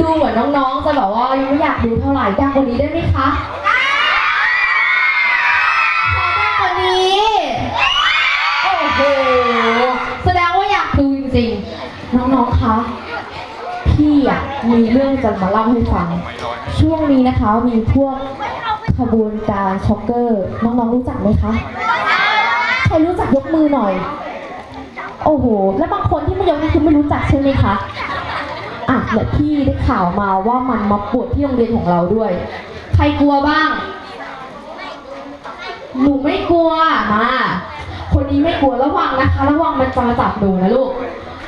ดูเหมือนน้องๆ จะแบบว่ายังไม่อยากดูเท่าไหร่ดังกว่านี้ได้ไหมคะขอดังกว่านี้ โอ้โห แสดงว่าอยากดูจริงๆ น้องๆ คะ พี่อะมีเรื่องจะมาเล่าให้ฟัง ช่วงนี้นะคะมีพวกขบวนการช็อกเกอร์ น้องๆ รู้จักไหมคะ ใครรู้จักยกมือหน่อย โอ้โห แล้วบางคนที่ไม่ยกนี่คือไม่รู้จักใช่ไหมคะ อะและพี่ได้ข่าวมาว่ามันมาปวดที่โรงเรียนของเราด้วย ใครกลัวบ้าง หนูไม่กลัว มา คนนี้ไม่กลัวระวังนะคะ ระวังมันจะมาจับหนูนะลูก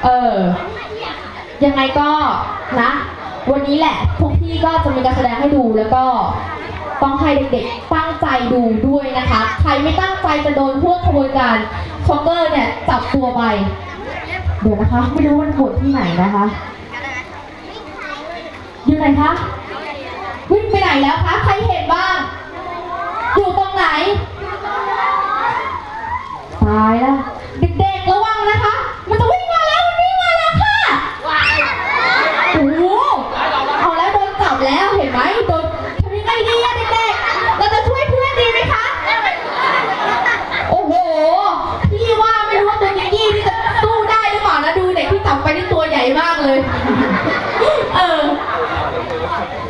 เออ ยังไงก็นะ วันนี้แหละ พวกพี่ก็จะมีการแสดงให้ดูแล้วก็ต้องให้เด็กๆตั้งใจดูด้วยนะคะ ใครไม่ตั้งใจจะโดนพวกขบวนการช็อกเกอร์เนี่ยจับตัวไป เดี๋ยวนะคะ ไม่รู้มันปวดที่ไหนนะคะ อยู่ไหนคะวิ่งไปไหนแล้วคะ ใครเห็นบ้าง อยู่ตรงไหน ตายแล้ว เด็กๆระวังนะคะ มันจะวิ่งมาแล้วมันวิ่งมาแล้วค่ะโอ้โหเอาแล้วโดนจับแล้วเห็นไหมโดนทำยังไงดีอะเด็กๆ เราจะช่วยเพื่อนดีไหมคะ โอ้โห พี่ว่าไม่รู้ว่าตัวนิกกี้นี่จะสู้ได้หรือเปล่านะดูเด็กที่จับไปนี่ตัวใหญ่มากเลย เออ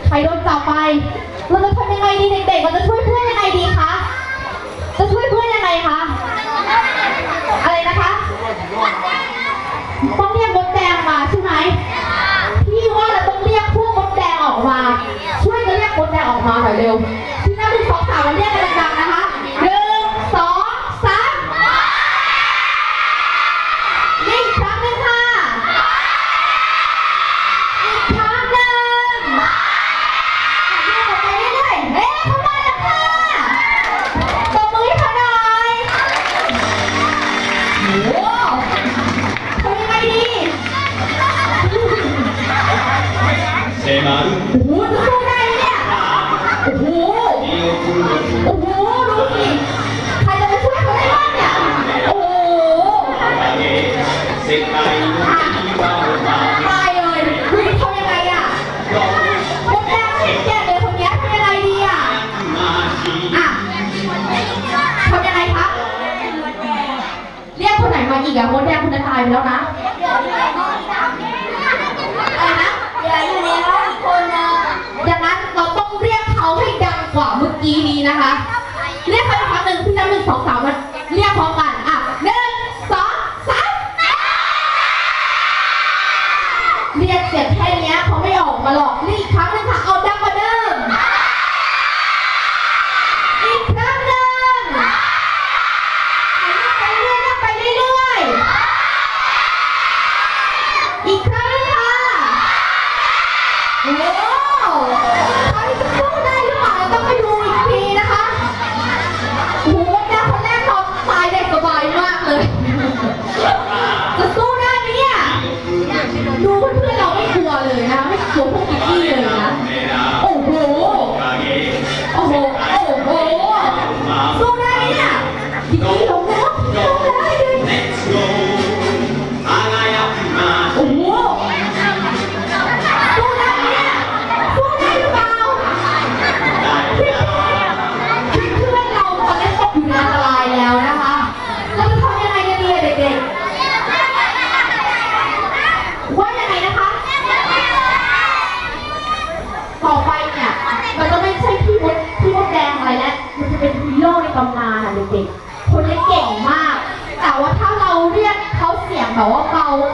ใครโดนจับไป เราจะทำยังไงดีเด็กๆเราจะช่วยเพื่อนยังไงดีคะ จะช่วยเพื่อนยังไงคะ อะไรนะคะต้องเรียกมดแดงมาใช่ไหมพี่ว่าเราต้องเรียกพวกมดแดงออกมา ช่วยกันเรียกมดแดงออกมาหน่อยเร็ว ที่นั่นเป็นสองสามเราเรียกกันดัง แดงคนนั้นตายไปแล้วนะอะไรนะอย่าอยู่ในห้องอีกคนนึงอย่างนั้นเราต้องเรียกเขาให้ดังกว่าเมื่อกี้นี้นะคะ เรียกเขาอีกครั้งหนึ่งพี่นับหนึ่งสองสามมันเรียกพร้อมกัน Whoa!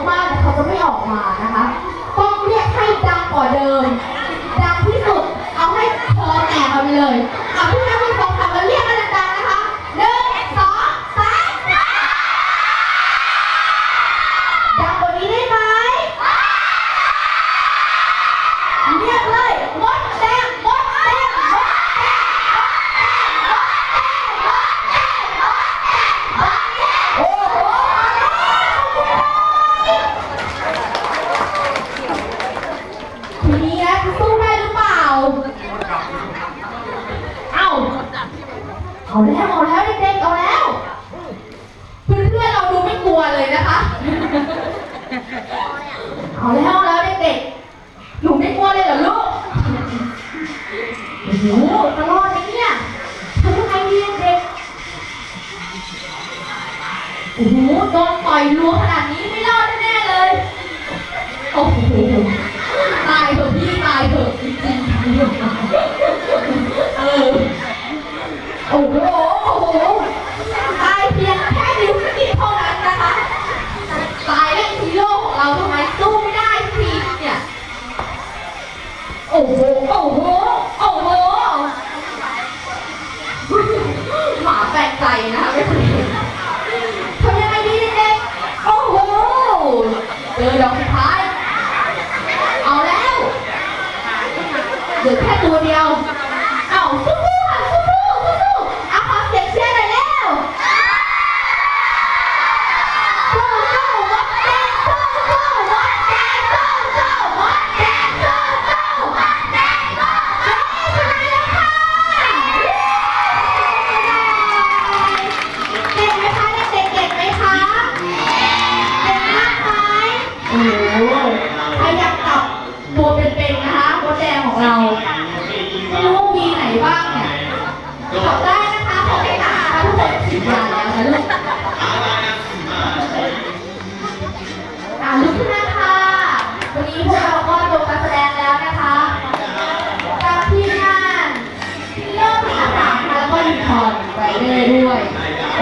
มากๆเขาจะไม่ออกมานะคะ ต้องเรียกให้ดังกว่าเดิม ดังที่สุด เอาให้เธอแตกกันไปเลยเอาพี่นัก โอ้โหโดนต่อยรัวขนาดนี้ไม่รอดแน่เลย โอ้โห ตายเถอะพี่ตายเถอะจริงๆเออ โอ้โห แปลกใจนะ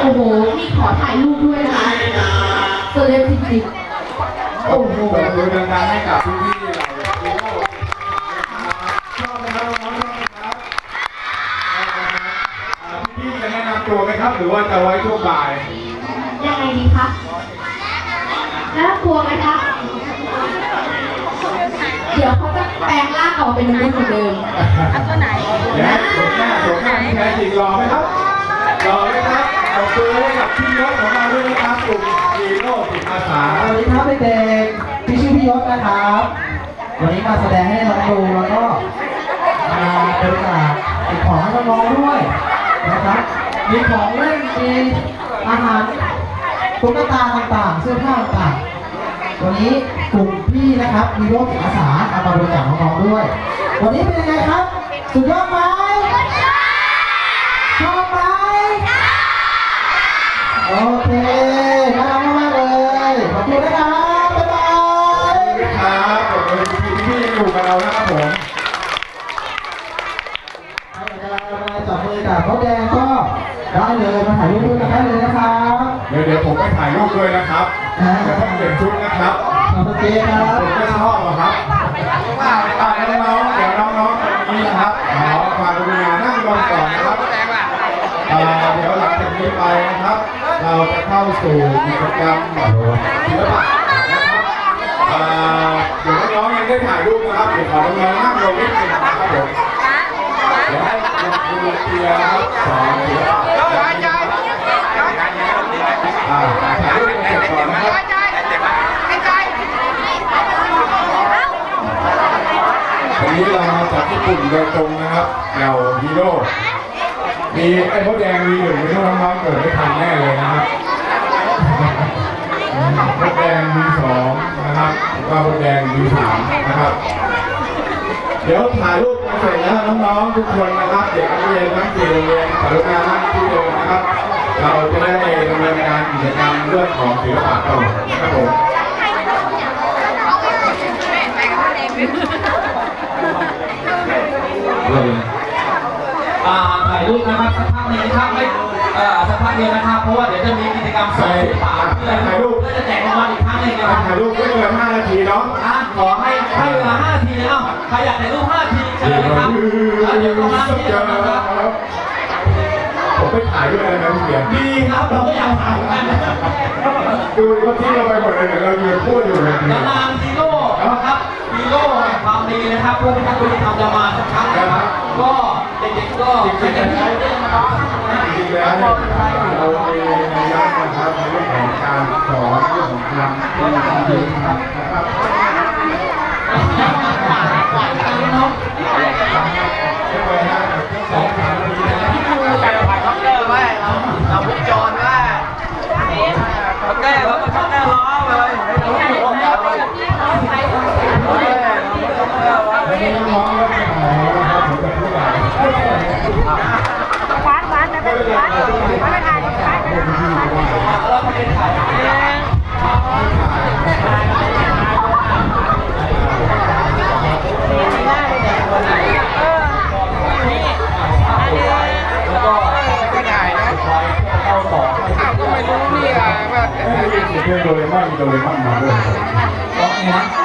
อ้โหมีขอถ่ายรูปด้วยนะคะตัวเล็กจริงๆโอ้โหปรบมือดังๆให้กับพี่ๆเราฮีโร่ชอบไหมครับน้องๆชอบไหมครับอ่าพี่ๆจะแนะนำตัวไหมครับ หรือว่าจะไว้ช่วงบ่ายยังไงดีคะน่ากลัวไหมคะเดี๋ยวเขาจะแปลงร่างออกมาเป็นมนุษย์เหมือนเดิมตัวไหนเดี๋ยวโฉมหน้าโฉมหน้าที่แท้จริงรอไหมครับ รอไหมครับขอ บคุณให้กับพี่ยศของเราด้วยนะครับกลุ่มฮีโร่จิตอาสาสวัสดีครับเด็กๆพี่ชื่อพี่ยศนะครับ วันนี้มาแสดงให้น้องดูแล้วก็มาบริจาคสิ่งของให้น้องๆด้วยนะครับมีของเล่นมีอาหารตุ๊กตาต่างๆ เสื้อผ้าต่างๆวันนี้กลุ่มพี่นะครับมีรถอาสาเอามาบริจาคน้องๆด้วย วันนี้เป็นยังไงครับ สุดยอดไหมชอบไหม โอเคน่ารักมากเลยขอบคุณนะครับบ๊ายบายครับขอบคุณพี่ๆที่อยู่กับเรานะครับผมมาจับมือกับเขาแดงก็ได้เลยมาถ่ายรูปด้วยกันได้เลยนะครับเดี๋ยวเดี๋ยวผมไปถ่ายรูปด้วยนะครับเดี๋ยวต้องเปลี่ยนชุดนะครับโอเคครับ ผมไม่ชอบหรอะครับอ่าน้องๆเดี๋ยวน้องๆคนนี้นะครับขอความกรุณานั่งลงก่อนนะครับอ่าเดี๋ยวหลังจากนี้ไปนะครับ เราจะเข้าสู่กิจกรรมศิลปะนะครับเดี๋ยวน้องๆยังได้ถ่ายรูปนะครับเดี๋ยวขอน้องๆนั่งลงนิดนึงนะครับผมเดี๋ยวให้คุณครูเตียครับสอนศิลปะอ่าถ่ายรูปกันเสร็จก่อนนะครับวันนี้เรามาจากญี่ปุ่นโดยตรงนะครับเราฮีโร่มีไอ้มดแดงมีหนึ่งไม่รู้น้องเกิดไม่ทันแน่เลยนะ ครับว่ามดแดงมีสามนะครับ เดี๋ยวถ่ายรูปกันเสร็จแล้วน้องๆทุกคนนะครับ เด็กนักเรียนทั้งสี่โรงเรียนกรุณานั่งที่เดิมนะครับ เราจะได้ดำเนินการกิจกรรมเรื่องของศิลปะต่อนะครับผมอ่าถ่ายรูปนะครับสักพักหนึงนะครับไม่เอ่อสักพักเดียวนะครับ เพราะว่าเดี๋ยวจะมีกิจกรรมสอนศิลปะเพื่อถ่ายรูปเพื่อจะแจกรางวัลอีกครั้งหนึงนะครับ ถ่ายรูปไม่เกิน5นาทีเนาะ อะขอให้ให้เวลา5นาทีเลยเอ้าใครอยากถ่ายรูป5นาทีเชิญเลยครับแล้วเดี๋ยวรอ5นาทีนะครับผมไปถ่ายด้วยนะพี่เบียร์ดีครับเราก็อยากถ่ายเหมือนกันนะดูว่าที่เราไปหมดเลยเดี๋ยวเรายืนพูดอยู่เลยแล้วนางฮีโร่นะครับฮีโร่แห่งความดีนะครับผู้พิทักษ์คุณธรรมจะมาสักครั้งนะครับก็เด็ ก็จริงๆแล้วเนี่ยเรามีนัยยะนะครับในเรื่องของการสอนเรื่องของการที่ดีนะครับไม่ไปห้า Ya, dua 慢慢慢慢 dua.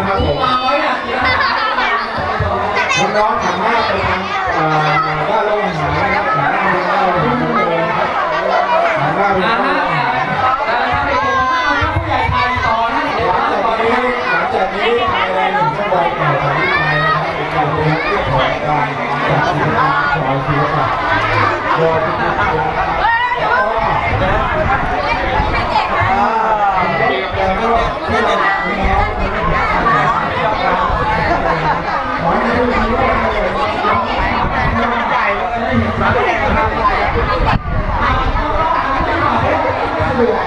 นะครับผมน้องๆสามารถไปทางบ้านโรงอาหารนะครับหาได้ทางบ้านโรงากคนนะคได้ทางโรงอาหารน้ายในหนึ่งงต่อะครับเป็นกานองะเด็กแล้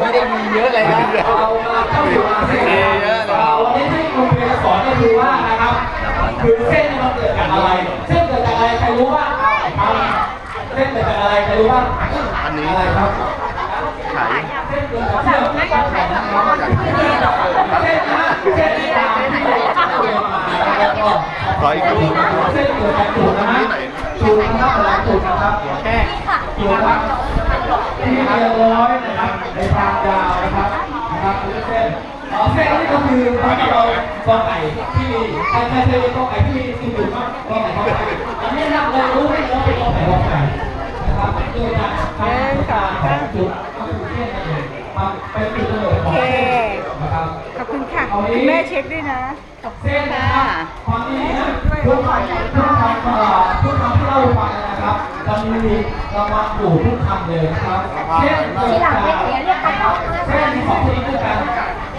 ไม่ได้มีเยอะเลยนะเอามาเข้าสู่อาเซียนวันนี้ที่คุณเรียนสอนก็คือว่านะครับ คือเส้นมันเกิดจากอะไร เส้นเกิดจากอะไรใครรู้บ้างครับเส้นเกิดจากอะไรใครรู้บ้างอันนี้อะไรครับไข่เส้นเกิดจากเส้นเส้นนะเส้นตามที่เราเรียนมาแล้วก็ร้อยกูเส้นเกิดจากจุดนะฮะจุดนะครับหลายจุดนะครับแค่จุดครับ ที่เรียนร้อยนะครับ ในทางยาวนะครับนะครับคือเส้นอ๋อเส้นนี่ก็คือพระเรากอไก่ที่มีใครเคยเรียนกอไก่ที่มีสิ่งอยู่มั้งกอไก่กอไก่อันนี้นักเลยรู้ไหมว่าเป็นกอไก่กอไก่นะครับโดยการทำการของจุดก็คือเส้นนั่นเองมันเป็นจุดกำเนิดของเส้นนะครับขอบคุณค่ะคุณแม่เช็คด้วยนะเส้นนะครับความนี้นะทุกคำทุกคำเอ่อทุกคำที่เล่าไปนะ ครับมันมีรางวัลอยู่ทุกคำเลยนะครับเส้นเกิดจากเส้นของที่ด้วยกัน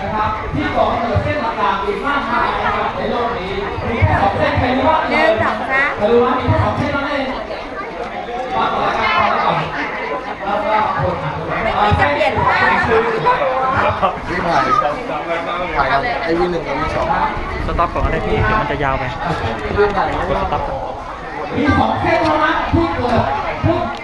นะครับ ที่ก่อเกิดเส้นต่างๆอีกมากมายนะครับในโลกนี้มีแค่สองเส้นใครรู้ว่าหนึ่งสองสามใครรู้ว่ามีแค่สองเส้นนั่นเองว่าก่อนละกันก่อนละก่อนแล้วก็คนอ่านไม่คิดจะเปลี่ยนผ้าวิ่งผ่านถ่ายกันไอวีหนึ่งกับวีสองสต็อปก่อนก็ได้พี่เดี๋ยวมันจะยาวไปกดสต็อปก่อน มีสองเส้นเท่านั้นที่เกิดทุก